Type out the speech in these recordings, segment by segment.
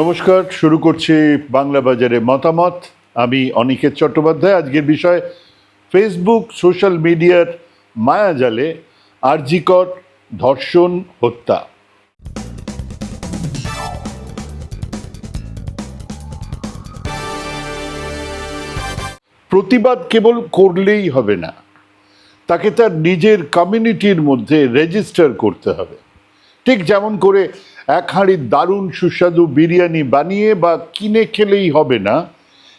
নমস্কার, শুরু করছি বাংলা বাজারে মতামত। আমি অনিকেত চট্টোপাধ্যায়। আজকের বিষয় ফেসবুক সোশ্যাল মিডিয়ার মায়াজালে আরজিকর ধর্ষণ, হত্যা। প্রতিবাদ কেবল করলেই হবে না, তাকে তার নিজের কমিউনিটির মধ্যে রেজিস্টার করতে হবে। ঠিক যেমন করে এক হাঁড়ি দারুণ সুস্বাদু বিরিয়ানি বানিয়ে বা কিনে খেলেই হবে না,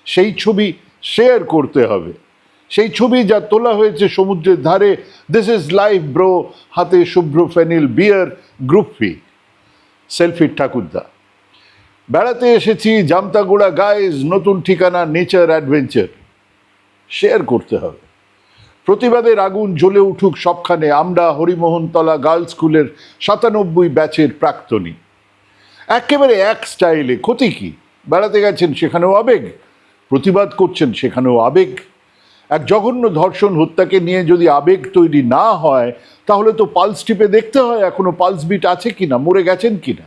সেই ছবি শেয়ার করতে হবে। সেই ছবি যা তোলা হয়েছে সমুদ্রের ধারে দিস ইজ লাইফ ব্রো হাতে শুভ্র ফেনিল বিয়ার গ্রুপ ফি সেলফি ঠাকুরদা। বেড়াতে এসেছি জামতাগুড়া গাইজ নতুন ঠিকানা নেচার অ্যাডভেঞ্চার শেয়ার করতে হবে। প্রতিবাদের আগুন জ্বলে উঠুক সবখানে, আমরা হরিমোহনতলা গার্লস স্কুলের সাতানব্বই ব্যাচের প্রাক্তনী। একেবারে এক স্টাইলে, ক্ষতি কি? বেড়াতে গেছেন সেখানেও আবেগ, প্রতিবাদ করছেন সেখানেও আবেগ। এক জঘন্য ধর্ষণ হত্যাকে নিয়ে যদি আবেগ তৈরি না হয়, তাহলে তো পালস টিপে দেখতে হয় এখনও পালস বিট আছে কি না মরে গেছেন কি না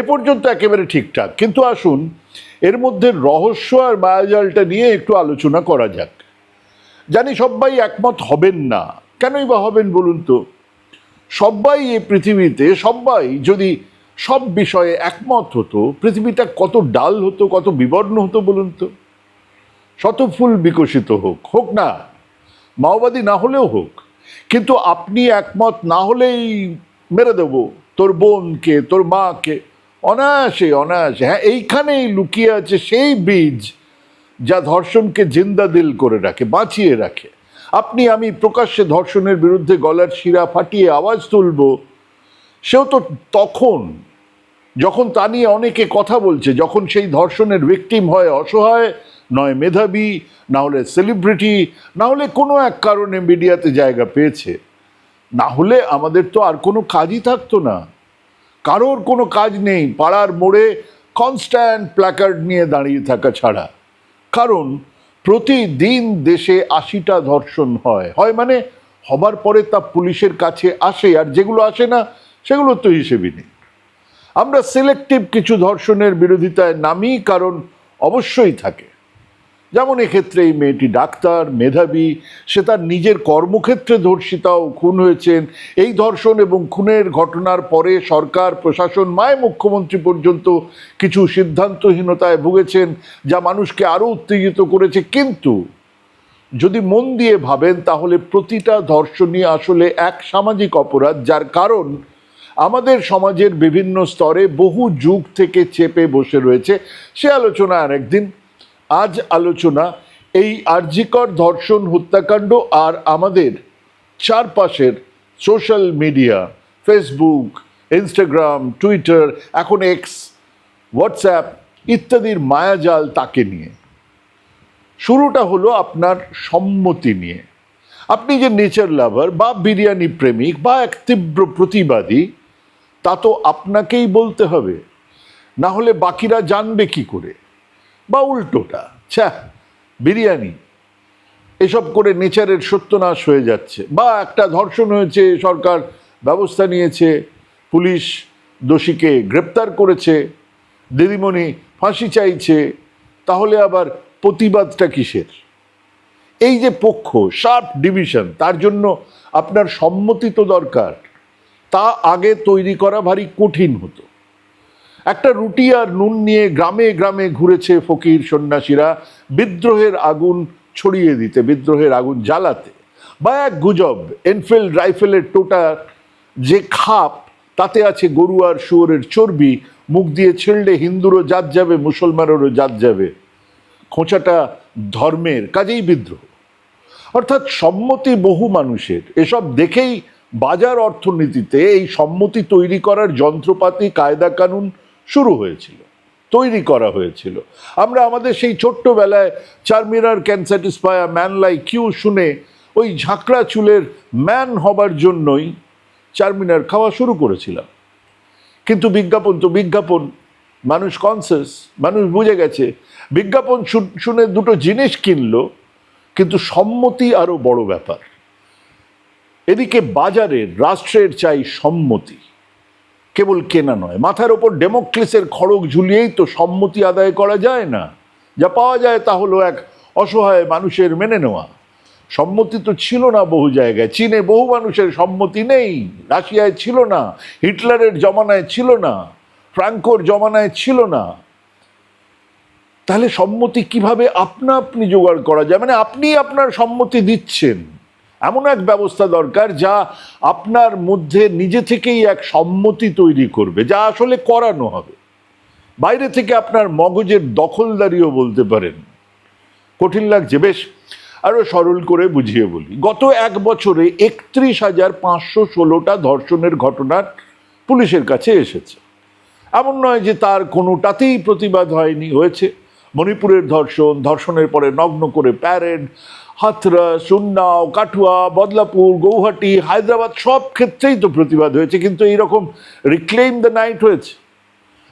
এ পর্যন্ত একেবারে ঠিকঠাক। কিন্তু আসুন, এর মধ্যে রহস্য আর মায়াজালটা নিয়ে একটু আলোচনা করা যাক। জানি সবাই একমত হবেন না। কেনই বা হবেন বলুন তো? সবাই এই পৃথিবীতে, সবাই যদি সব বিষয়ে একমত হতো, পৃথিবীটা কত ডাল হতো, কত বিবর্ণ হতো বলুন তো? শত ফুল বিকশিত হোক হোক না, মাওবাদী না হলেও হোক, কিন্তু আপনি একমত না হলেই মেরে দেবো, তোর বোনকে, তোর মাকে, অনায়াসে অনায়াসে। হ্যাঁ এইখানেই লুকিয়ে আছে সেই বীজ। যা ধর্ষণকে জিন্দা দিল করে রাখে, বাঁচিয়ে রাখে। আপনি, আমি প্রকাশ্যে ধর্ষণের বিরুদ্ধে গলার শিরা ফাটিয়ে আওয়াজ তুলব, সেও তো তখন, যখন তা নিয়ে অনেকে কথা বলছে, যখন সেই ধর্ষণের ভিকটিম হয় অসহায়, নয় মেধাবী, না হলে সেলিব্রিটি না হলে কোনো এক কারণে মিডিয়াতে জায়গা পেয়েছে। না হলে আমাদের তো আর কোনো কাজই থাকতো না। কারোর কোনো কাজ নেই, পাড়ার মোড়ে কনস্ট্যান্ট প্ল্যাকার্ড নিয়ে দাঁড়িয়ে থাকা ছাড়া। কারণ প্রতিদিন দেশে আশিটা ধর্ষণ হয়। হয় মানে হবার পরে তা পুলিশের কাছে আসে আর যেগুলো আসে না, সেগুলো তো হিসেবে নেই। আমরা সিলেক্টিভ কিছু ধর্ষণের বিরোধিতায় নামি কারণ অবশ্যই থাকে। যেমন এক্ষেত্রে এই মেয়েটি ডাক্তার, মেধাবী, সে তার নিজের কর্মক্ষেত্রে ধর্ষিতাও খুন হয়েছেন। এই ধর্ষণ এবং খুনের ঘটনার পরে সরকার, প্রশাসন, মায় মুখ্যমন্ত্রী পর্যন্ত কিছু সিদ্ধান্তহীনতায় ভুগেছেন, যা মানুষকে আরও উত্তেজিত করেছে। কিন্তু যদি মন দিয়ে ভাবেন, তাহলে প্রতিটা ধর্ষণই আসলে এক সামাজিক অপরাধ, যার কারণ আমাদের সমাজের বিভিন্ন স্তরে বহু যুগ থেকে চেপে বসে রয়েছে। সে আলোচনা আর একদিন আজ আলোচনা এই আর্জিকর ধর্ষণ হত্যাকাণ্ড আর আমাদের চারপাশের social media, Facebook, Instagram, Twitter, এখন এক্স হোয়াটসঅ্যাপ ইত্যাদির মায়াজাল তাকে নিয়ে। শুরুটা হলো আপনার সম্মতি নিয়ে। আপনি যে নেচার লাভার বা বিরিয়ানি প্রেমিক বা এক তীব্র প্রতিবাদী, তা তো আপনাকেই বলতে হবে। না হলে বাকিরা জানবে কি করে? বা উল্টোটা, ছ্যা, বিরিয়ানি, এসব করে নেচারের সত্যনাশ হয়ে যাচ্ছে। বা একটা ধর্ষণ হয়েছে, সরকার ব্যবস্থা নিয়েছে, পুলিশ দোষীকে গ্রেপ্তার করেছে, দিদিমণি ফাঁসি চাইছে, তাহলে আবার প্রতিবাদটা কিসের? এই যে পক্ষ, শার্প ডিভিশন, তার জন্য আপনার সম্মতি তো দরকার। তা আগে তৈরি করা ভারী কঠিন হতো। একটা রুটি আর নুন নিয়ে গ্রামে গ্রামে ঘুরেছে ফকির সন্ন্যাসীরা বিদ্রোহের আগুন ছড়িয়ে দিতে, বিদ্রোহের আগুন জ্বালাতে। বা এক গুজব, এনফিল্ড রাইফেলের টোটার যে খাপ, তাতে আছে গরু আর শুয়োরের চর্বি, মুখ দিয়ে ছেড়লে হিন্দুরও জাত যাবে, মুসলমানেরও জাত যাবে। খোঁচাটা ধর্মের, কাজেই বিদ্রোহ। অর্থাৎ সম্মতি বহু মানুষের। এসব দেখেই বাজার অর্থনীতিতে এই সম্মতি তৈরি করার যন্ত্রপাতি, কায়দা কানুন শুরু হয়েছিল, তৈরি করা হয়েছিল। আমরা আমাদের সেই ছোট্টবেলায় Charminar can satisfy man like Q শুনে ওই ঝাঁকড়া চুলের ম্যান হবার জন্যই চারমিনার খাওয়া শুরু করেছিলাম। কিন্তু বিজ্ঞাপন তো বিজ্ঞাপন, মানুষ কনসিয়াস মানুষ বুঝে গেছে, বিজ্ঞাপন শুনে দুটো জিনিস কিনলো, কিন্তু সম্মতি আরও বড় ব্যাপার। এদিকে বাজারের, রাষ্ট্রের চাই সম্মতি। কেবল কেনা নয়, মাথার ওপর ডেমোক্রেসের খড়গ ঝুলিয়েই তো সম্মতি আদায় করা যায় না। যা পাওয়া যায় তা হলো এক অসহায় মানুষের মেনে নেওয়া। সম্মতি তো ছিল না বহু জায়গায়, চীনে বহু মানুষের সম্মতি নেই, রাশিয়ায় ছিল না, হিটলারের জমানায় ছিল না, ফ্রাঙ্কোর জমানায় ছিল না। তাহলে সম্মতি কীভাবে আপনা আপনি জোগাড় করা যায়? মানে আপনি আপনার সম্মতি দিচ্ছেন। এমন এক ব্যবস্থা দরকার যা আপনার মধ্যে নিজে থেকেই এক সম্মতি তৈরি করবে, যা আসলে করানো হবে। বাইরে থেকে আপনার মগজের দখলদারিও বলতে পারেন। কঠিন লাগছে, বেশ। আরও সরল করে বুঝিয়ে বলি। গত এক বছরে একত্রিশ হাজার পাঁচশো ষোলোটা ধর্ষণের ঘটনার পুলিশের কাছে এসেছে। এমন নয় যে তার কোনোটাতেই প্রতিবাদ হয়নি, হয়েছে। মণিপুরের ধর্ষণ, ধর্ষণের পরে নগ্ন করে প্যারেড হাথরাস উন্নাও কাঠুয়া, বদলাপুর, গৌহাটি, হায়দ্রাবাদ, সব ক্ষেত্রেই তো প্রতিবাদ হয়েছে, কিন্তু এইরকম রিক্লেইম দ্য নাইট হয়েছে।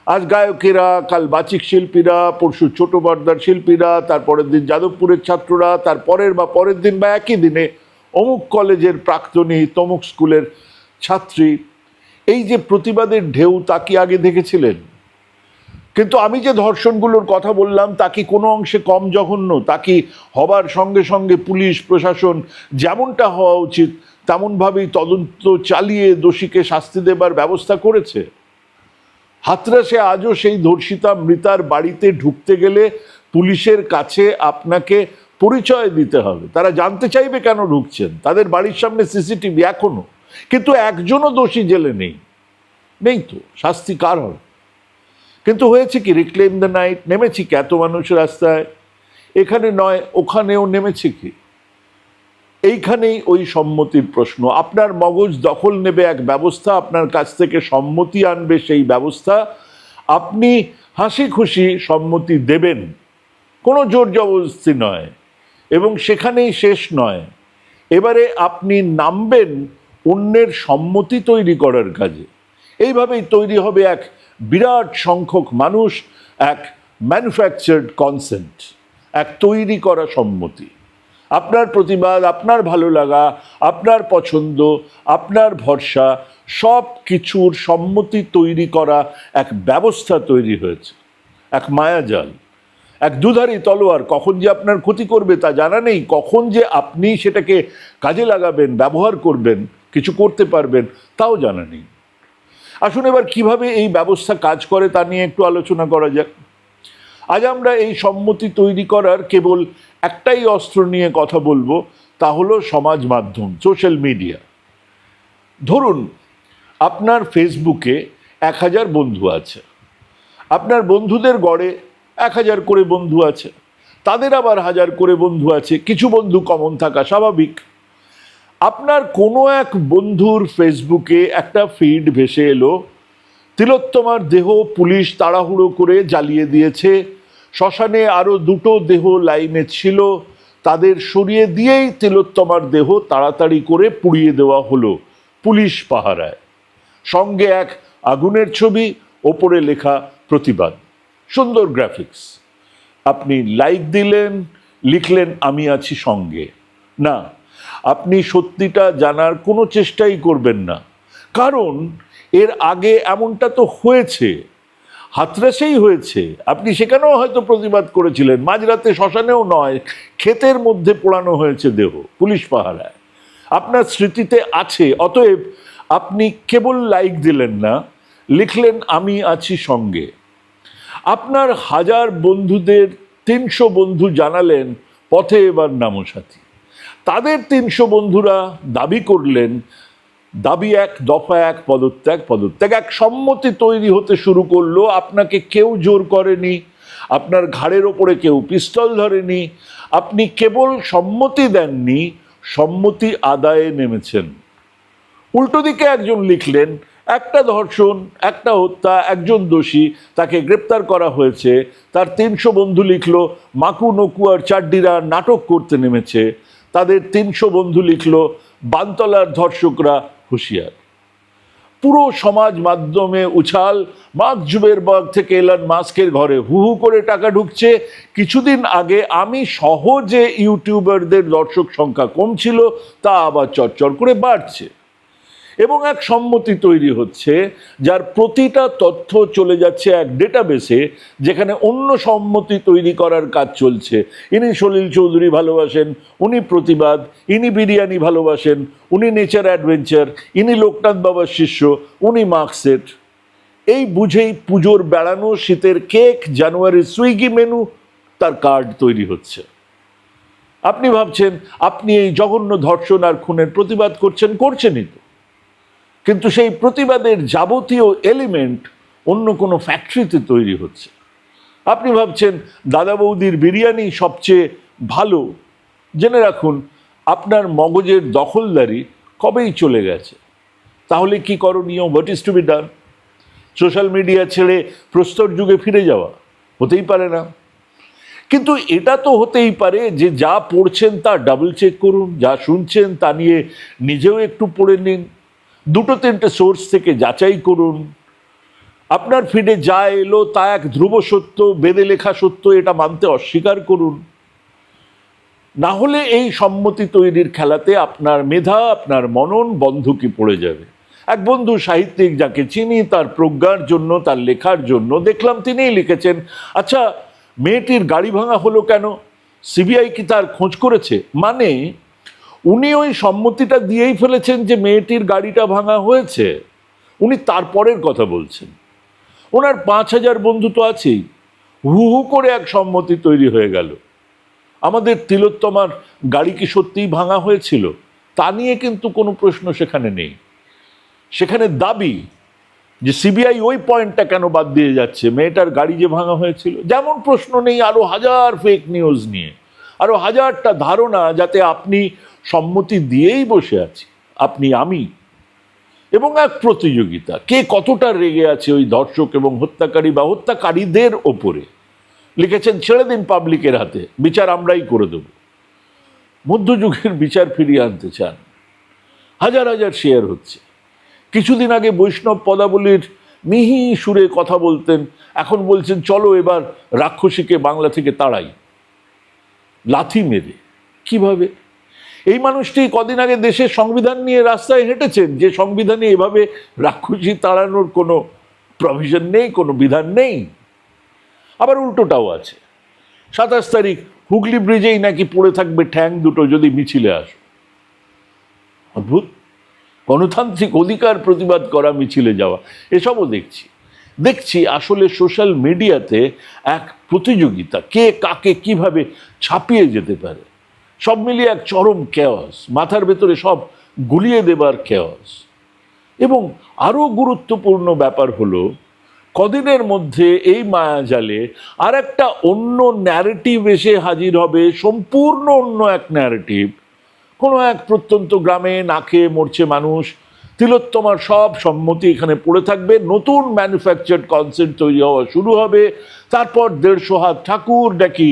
আজ গায়কেরা, কাল বাচিক শিল্পীরা, পরশু ছোট পর্দার শিল্পীরা, তারপরের দিন যাদবপুরের ছাত্ররা, তার পরের বা পরের দিন বা একই দিনে অমুক কলেজের প্রাক্তনী, তমুক স্কুলের ছাত্রী। এই যে প্রতিবাদের ঢেউ, তা কি আগে দেখেছিলেন? কিন্তু আমি যে ধর্ষণগুলোর কথা বললাম, তা কি কোনো অংশে কম জঘন্য? তা কি হবার সঙ্গে সঙ্গে পুলিশ, প্রশাসন যেমনটা হওয়া উচিত, তেমনভাবেই তদন্ত চালিয়ে দোষীকে শাস্তি দেবার ব্যবস্থা করেছে? হাতরাসে আজও সেই ধর্ষিতা মৃতার বাড়িতে ঢুকতে গেলে পুলিশের কাছে আপনাকে পরিচয় দিতে হবে। তারা জানতে চাইবে কেন ঢুকছেন? তাদের বাড়ির সামনে সিসিটিভি এখনও কিন্তু একজনও দোষী জেলে নেই। নেই তো? শাস্তি কার হবে? কিন্তু হয়েছে কি রিক্লেম দ্য নাইট নেমেছি কি এত মানুষ রাস্তায়? এখানে নয়, ওখানেও নেমেছে কি? এইখানেই ওই সম্মতির প্রশ্ন। আপনার মগজ দখল নেবে এক ব্যবস্থা, আপনার কাছ থেকে সম্মতি আনবে সেই ব্যবস্থা। আপনি হাসি খুশি সম্মতি দেবেন। কোনো জোর জবরদস্তি নয়। এবং সেখানেই শেষ নয়। এবারে আপনি নামবেন অন্যের সম্মতি তৈরি করার কাজে। এইভাবেই তৈরি হবে এক বিরাট সংখ্যক মানুষ এক ম্যানুফ্যাকচার্ড কনসেন্ট এক তৈরি করা সম্মতি। আপনার প্রতিবাদ, আপনার ভালো লাগা, আপনার পছন্দ, আপনার ভরসা, সব কিছুর সম্মতি তৈরি করা এক ব্যবস্থা তৈরি হয়েছে। এক মায়াজাল, এক দুধারি তলোয়ার কখন যে আপনার ক্ষতি করবে তা জানা নেই, কখন যে আপনি সেটাকে কাজে লাগাবেন, ব্যবহার করবেন, কিছু করতে পারবেন, তাও জানা নেই। আসুন এবার কীভাবে এই ব্যবস্থা কাজ করে তা নিয়ে একটু আলোচনা করা যাক। আজ আমরা এই সম্মতি তৈরি করার কেবল একটাই অস্ত্র নিয়ে কথা বলব, তা হলো সমাজ মাধ্যম সোশ্যাল মিডিয়া ধরুন, আপনার ফেসবুকে এক হাজার বন্ধু আছে। আপনার বন্ধুদের গড়ে এক হাজার করে বন্ধু আছে। তাদের আবার হাজার করে বন্ধু আছে। কিছু বন্ধু কমন থাকা স্বাভাবিক। আপনার কোনো এক বন্ধুর ফেসবুকে একটা ফিড ভেসে এলো, তিলোত্তমার দেহ পুলিশ তাড়াহুড়ো করে জ্বালিয়ে দিয়েছে, শ্মশানে আরও দুটো দেহ লাইনে ছিল, তাদের সরিয়ে দিয়েই তিলোত্তমার দেহ তাড়াতাড়ি করে পুড়িয়ে দেওয়া হলো পুলিশ পাহারায়। সঙ্গে এক আগুনের ছবি, ওপরে লেখা প্রতিবাদ। সুন্দর গ্রাফিক্স আপনি লাইক দিলেন, লিখলেন, আমি আছি সঙ্গে। না আপনি সত্যিটা জানার কোনো চেষ্টাই করবেন না। কারণ এর আগে এমনটা তো হয়েছে, হাতরাসেই হয়েছে। আপনি সেখানেও হয়তো প্রতিবাদ করেছিলেন, মাঝরাতে শ্মশানেও নয়, ক্ষেতের মধ্যে পোড়ানো হয়েছে দেহ, পুলিশ পাহারায়। আপনার স্মৃতিতে আছে, অতএব আপনি কেবল লাইক দিলেন না, লিখলেন, আমি আছি সঙ্গে। আপনার হাজার বন্ধুদের তিনশো বন্ধু জানালেন, পথে এবার নামো সাথী। তাদের তিনশো বন্ধুরা দাবি করলেন, দাবি এক, দফা এক, পদত্যাগ পদত্যাগ। এক সম্মতি তৈরি হতে শুরু করল, আপনাকে কেউ জোর করেনি, আপনার ঘাড়ের ওপরে কেউ পিস্তল ধরেনি, আপনি কেবল সম্মতি দেননি, সম্মতি আদায়ে নেমেছেন। উল্টো দিকে একজন লিখলেন, একটা ধর্ষণ, একটা হত্যা, একজন দোষী, তাকে গ্রেপ্তার করা হয়েছে, তার তিনশো বন্ধু লিখল, মাকু নকু আর চাড্ডিরা নাটক করতে নেমেছে তাদের তিনশো বন্ধু লিখল, বানতলার ধর্ষকরা হুঁশিয়ার। পুরো সমাজ মাধ্যমে উছাল, মার্ক জুবেরবার্গ থেকে এলান মাস্কের ঘরে হু হু করে টাকা ঢুকছে। কিছুদিন আগে আমি সহজে ইউটিউবারদের দর্শক সংখ্যা কম ছিল তা আবার চরচর করে বাড়ছে। এবং এক সম্মতি তৈরি হচ্ছে, যার প্রতিটা তথ্য চলে যাচ্ছে এক ডেটাবেসে যেখানে অন্য সম্মতি তৈরি করার কাজ চলছে। ইনি সলিল চৌধুরী ভালোবাসেন, উনি প্রতিবাদ, ইনি বিরিয়ানি ভালোবাসেন, উনি নেচার অ্যাডভেঞ্চার ইনি লোকনাথ বাবার শিষ্য, উনি মার্কসেট এই বুঝেই পুজোর বেড়ানো, শীতের কেক জানুয়ারির সুইগি মেনু তার কার্ড তৈরি হচ্ছে। আপনি ভাবছেন, আপনি এই জঘন্য ধর্ষণ আর খুনের প্রতিবাদ করছেন, করছেনই তো। কিন্তু সেই প্রতিবাদের যাবতীয় এলিমেন্ট অন্য কোনো ফ্যাক্টরিতে তৈরি হচ্ছে। আপনি ভাবছেন, দাদা বৌদির বিরিয়ানি সবচেয়ে ভালো। জেনে রাখুন, আপনার মগজের দখলদারি কবেই চলে গেছে? তাহলে কি করণীয়? What is to be done social media ছেড়ে প্রস্তর যুগে ফিরে যাওয়া হতেই পারে না। কিন্তু এটা তো হতেই পারে যে যা পড়ছেন তা ডাবল চেক করুন, যা শুনছেন তা নিয়ে নিজেও একটু পড়ে নিন। দুটো তিনটে সোর্স থেকে যাচাই করুন। আপনার ফিডে যা এলো তা এক ধ্রুব সত্য, বেদে লেখা সত্য, এটা মানতে অস্বীকার করুন। না হলে এই সম্মতি তৈরির খেলাতে আপনার মেধা, আপনার মনন বন্ধকি পড়ে যাবে। এক বন্ধু সাহিত্যিক যাকে চিনি, তার প্রজ্ঞার জন্য, তার লেখার জন্য, দেখলাম তিনিই লিখেছেন আচ্ছা মেয়েটির গাড়ি ভাঙা হলো কেন? সিবিআই কি তার খোঁজ করেছে? মানে উনি ওই সম্মতিটা দিয়েই ফেলেছেন যে মেয়েটির গাড়িটা ভাঙা হয়েছে। উনি তারপরের কথা বলছেন। ওনার পাঁচ হাজার বন্ধু তো আছেই। হু হু করে এক সম্মতি তৈরি হয়ে গেল। আমাদের তিলোত্তমার গাড়ি কি সত্যিই ভাঙা হয়েছিল? তা নিয়ে কিন্তু কোনো প্রশ্ন সেখানে নেই। সেখানে দাবি যে সিবিআই ওই পয়েন্টটা কেন বাদ দিয়ে যাচ্ছে? মেয়েটার গাড়ি যে ভাঙা হয়েছিল? যেমন প্রশ্ন নেই আরও হাজার ফেক নিউজ নিয়ে। আরও হাজারটা ধারণা যাতে আপনি সম্মতি দিয়েই বসে আছি। আপনি, আমি এবং এক প্রতিযোগিতা। কে কতটা রেগে আছে ওই দর্শক এবং হত্যাকারী বা হত্যাকারীদের ওপরে? লিখেছেন, ছেড়ে দিন পাবলিকের হাতে, বিচার আমরাই করে দেব। মধ্যযুগের বিচার ফিরিয়ে আনতে চান। হাজার হাজার শেয়ার হচ্ছে। কিছুদিন আগে বৈষ্ণব পদাবলীর মিহি সুরে কথা বলতেন, এখন বলছেন, চলো এবার রাক্ষসীকে বাংলা থেকে তাড়াই। লাথি মেরে। কীভাবে? এই মানুষটি কদিন আগে দেশের সংবিধান নিয়ে রাস্তায় হেঁটেছেন। যে সংবিধানে এভাবে রাক্ষসী তাড়ানোর কোনো প্রভিশন নেই, কোনো বিধান নেই। আবার উল্টোটাও আছে। সাতাশ তারিখ, হুগলি ব্রিজেই নাকি পড়ে থাকবে ঠ্যাং দুটো যদি মিছিলে আসো। অদ্ভুত। গণতান্ত্রিক অধিকার প্রতিবাদ করা মিছিলে যাওয়া, এসবও দেখছি। দেখছি আসলে সোশ্যাল মিডিয়াতে এক প্রতিযোগিতা, কে কাকে কীভাবে ছাপিয়ে যেতে পারে। সব মিলিয়ে এক চরম কেয়স মাথার ভেতরে সব গুলিয়ে দেবার কেয়স এবং আরও গুরুত্বপূর্ণ ব্যাপার হলো, কদিনের মধ্যে এই মায়াজালে আর একটা অন্য ন্যারেটিভ এসে হাজির হবে, সম্পূর্ণ অন্য এক ন্যারেটিভ কোনো এক প্রত্যন্ত গ্রামে নাকে মরছে মানুষ তিলোত্তমার সব সম্মতি এখানে পড়ে থাকবে। নতুন ম্যানুফ্যাকচার্ড কনসেন্ট তৈরি হওয়া শুরু হবে। তারপর দেড়শো হাত ঠাকুর, নাকি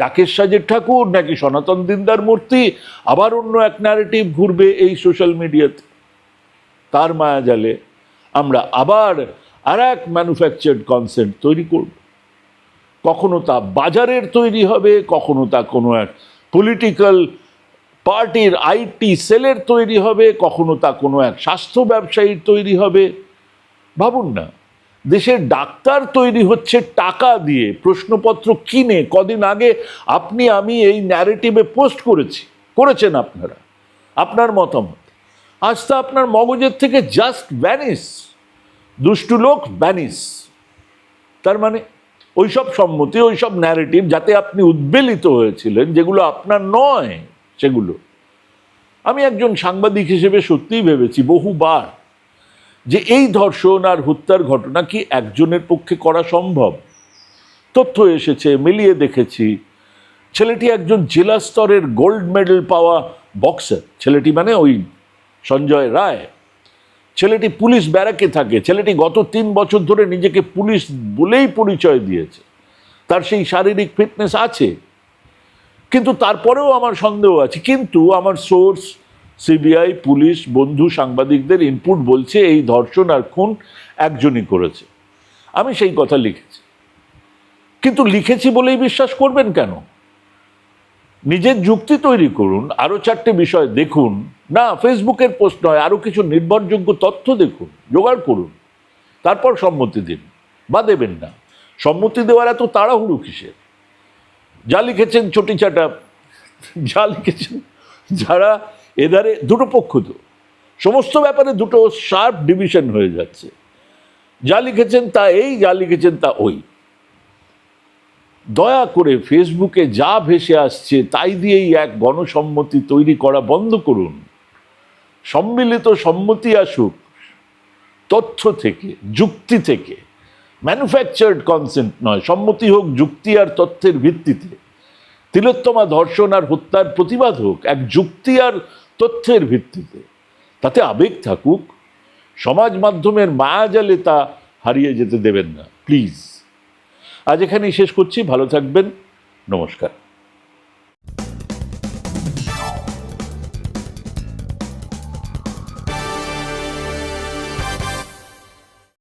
ডাকের সাজের ঠাকুর, নাকি সনাতন দিনদার মূর্তি, আবার অন্য এক ন্যারেটিভ ঘুরবে এই সোশ্যাল মিডিয়াতে তার মায়াজালে আমরা আবার আর এক ম্যানুফ্যাকচার্ড কনসেপ্ট তৈরি করব। কখনো তা বাজারের তৈরি হবে, কখনো তা কোনো এক পলিটিক্যাল পার্টির আইটি সেলের তৈরি হবে, কখনো তা কোনো এক স্বাস্থ্য ব্যবসায়ীর তৈরি হবে। ভাবুন না, দেশের ডাক্তার তৈরি হচ্ছে টাকা দিয়ে। প্রশ্নপত্র কিনে কদিন আগে আপনি, আমি এই ন্যারেটিভে পোস্ট করেছি। করেছেন আপনারা। আপনার মতামত? আজ তা আপনার মগজের থেকে জাস্ট ভ্যানিস দুষ্টু লোক ভ্যানিস তার মানে ওইসব সম্মতি, ওইসব ন্যারেটিভ যাতে আপনি উদ্বেলিত হয়েছিলেন, যেগুলো আপনার নয় সেগুলো। আমি একজন সাংবাদিক হিসেবে সত্যিই ভেবেছি বহুবার যে এই ধর্ষণ আর হত্যার ঘটনা কি একজনের পক্ষে করা সম্ভব? তথ্য এসেছে, মিলিয়ে দেখেছি। ছেলেটি একজন জেলা স্তরের গোল্ড মেডেল পাওয়া বক্সার ছেলেটি মানে ওই সঞ্জয় রায়। ছেলেটি পুলিশ ব্যারাকে থাকে। ছেলেটি গত তিন বছর ধরে নিজেকে পুলিশ বলেই পরিচয় দিয়েছে। তার সেই শারীরিক ফিটনেস আছে। কিন্তু তারপরেও আমার সন্দেহ আছে। কিন্তু আমার সোর্স, সিবিআই, পুলিশ, বন্ধু, সাংবাদিকদের ইনপুট বলছে এই ধর্ষণ আর খুন একজনই করেছে। আমি সেই কথা লিখেছি। কিন্তু লিখেছি বলেই বিশ্বাস করবেন কেন? নিজের যুক্তি তৈরি করুন আরও চারটে বিষয় দেখুন। না, ফেসবুকের পোস্ট নয় আরও কিছু নির্ভরযোগ্য তথ্য দেখুন, জোগাড় করুন। তারপর সম্মতি দিন, বা দেবেন না। সম্মতি দেওয়ার এত তাড়াহুড়ো কিসের? যা লিখেছেন চটি চাটা, যা লিখেছেন, যারা এধারে দুটো পক্ষ তো, সমস্ত ব্যাপারে দুটো শার্প ডিভিশন হয়ে যাচ্ছে। যা লিখেছেন তা এই, যা লিখেছেন তা ওই। দয়া করে ফেসবুকে যা ভেসে আসছে, তাই দিয়েই এক গণসম্মতি তৈরি করা বন্ধ করুন। সম্মিলিত সম্মতি আসুক, তথ্য থেকে, যুক্তি থেকে ম্যানুফ্যাকচার্ড কনসেন্ট নয়, সম্মতি হোক, যুক্তি আর তথ্যের ভিত্তিতে। তিলোত্তমা ধর্ষণ আর হত্যার প্রতিবাদ হোক, এক যুক্তি আর তথ্যের ভিত্তিতে। তাতে আবেগ থাকুক, সমাজ মাধ্যমের মায়াজালে তা হারিয়ে যেতে দেবেন না, প্লিজ। আজ এখানেই শেষ করছি, ভালো থাকবেন, নমস্কার।